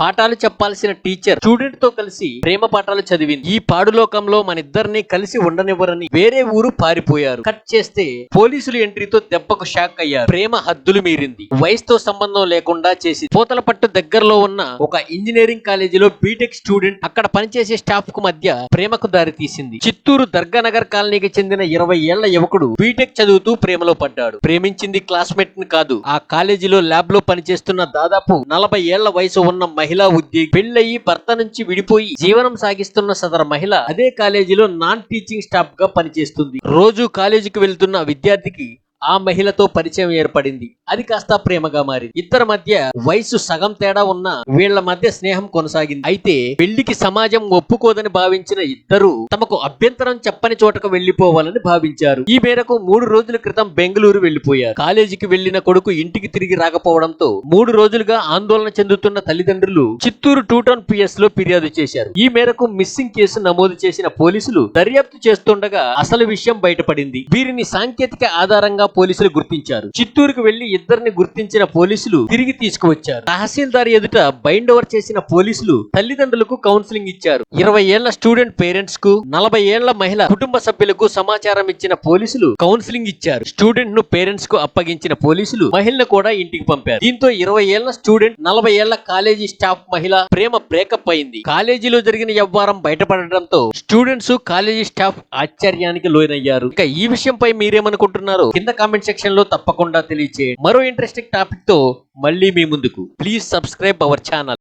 పాఠాలు చెప్పాల్సిన టీచర్ స్టూడెంట్తో కలిసి ప్రేమ పాఠాలు చదివింది. ఈ పాడులోకంలో మన ఇద్దరిని కలిసి ఉండనివ్వరని వేరే ఊరు పారిపోయారు. కట్ చేస్తే పోలీసులు ఎంట్రీతో దెబ్బకు షాక్ అయ్యారు. ప్రేమ హద్దులు మీరింది. వయసుతో సంబంధం లేకుండా చేసి పూతలపట్టు దగ్గరలో ఉన్న ఒక ఇంజనీరింగ్ కాలేజీలో బీటెక్ స్టూడెంట్ అక్కడ పనిచేసే స్టాఫ్కు మధ్య ప్రేమకు దారి తీసింది. చిత్తూరు దర్గానగర్ కాలనీకి చెందిన ఇరవై ఏళ్ళ యువకుడు బీటెక్ చదువుతూ ప్రేమలో పడ్డాడు. ప్రేమించింది క్లాస్మేట్ని కాదు. ఆ కాలేజీలో ల్యాబ్లో పనిచేస్తున్న దాదాపు నలభై ఏళ్ళ వయసు ఉన్న మహిళ ఉద్యోగి పెళ్ళయి భర్త నుంచి విడిపోయి జీవనం సాగిస్తున్న సదర మహిళ అదే కాలేజీలో నాన్ టీచింగ్ స్టాఫ్గా పనిచేస్తుంది. రోజు కాలేజీకి వెళ్తున్న విద్యార్థికి ఆ మహిళతో పరిచయం ఏర్పడింది. అది కాస్త ప్రేమగా మారింది. ఇద్దరి మధ్య వయసు సగం తేడా ఉన్న వీళ్ళ మధ్య స్నేహం కొనసాగింది. అయితే పెళ్ళికి సమాజం ఒప్పుకోదని భావించిన ఇద్దరు తమకు అభ్యంతరం చెప్పని చోటకు వెళ్ళిపోవాలని భావించారు. ఈ మేరకు మూడు రోజుల క్రితం బెంగళూరు వెళ్ళిపోయారు కాలేజీకి వెళ్ళిన కొడుకు ఇంటికి తిరిగి రాకపోవడంతో మూడు రోజులుగా ఆందోళన చెందుతున్న తల్లిదండ్రులు చిత్తూరు టూ టౌన్ పిఎస్లో ఫిర్యాదు చేశారు. ఈ మేరకు మిస్సింగ్ కేసు నమోదు చేసిన పోలీసులు దర్యాప్తు చేస్తుండగా అసలు విషయం బయటపడింది. వీరిని సాంకేతిక ఆధారంగా పోలీసులు గుర్తించారు. చిత్తూరుకు వెళ్ళి ఇద్దరిని గుర్తించిన పోలీసులు తిరిగి తీసుకువచ్చారు. తహసీల్దార్ ఎదుట బైండ్ ఓవర్ చేసిన పోలీసులు తల్లిదండ్రులకు కౌన్సిలింగ్ ఇచ్చారు. ఇరవై ఏళ్ళ స్టూడెంట్ పేరెంట్స్కు నలభై ఏళ్ళ మహిళ కుటుంబ సభ్యులకు సమాచారం ఇచ్చిన పోలీసులు కౌన్సిలింగ్ ఇచ్చారు. స్టూడెంట్ను పేరెంట్స్కు అప్పగించిన పోలీసులు మహిళను కూడా ఇంటికి పంపారు. దీంతో ఇరవై ఏళ్ళ స్టూడెంట్ నలభై ఏళ్ళ కాలేజీ స్టాఫ్ మహిళ ప్రేమ బ్రేకప్ అయింది. కాలేజీలో జరిగిన వ్యవహారం బయటపడడంతో స్టూడెంట్స్ కాలేజీ స్టాఫ్ ఆశ్చర్యానికి లోనయ్యారు. ఇక ఈ విషయంపై మీరేమనుకుంటున్నారో కింద కామెంట్ సెక్షన్లో తప్పకుండా తెలియచేయండి. మరో ఇంట్రెస్టింగ్ టాపిక్తో మళ్ళీ మీ ముందుకు. Please subscribe our channel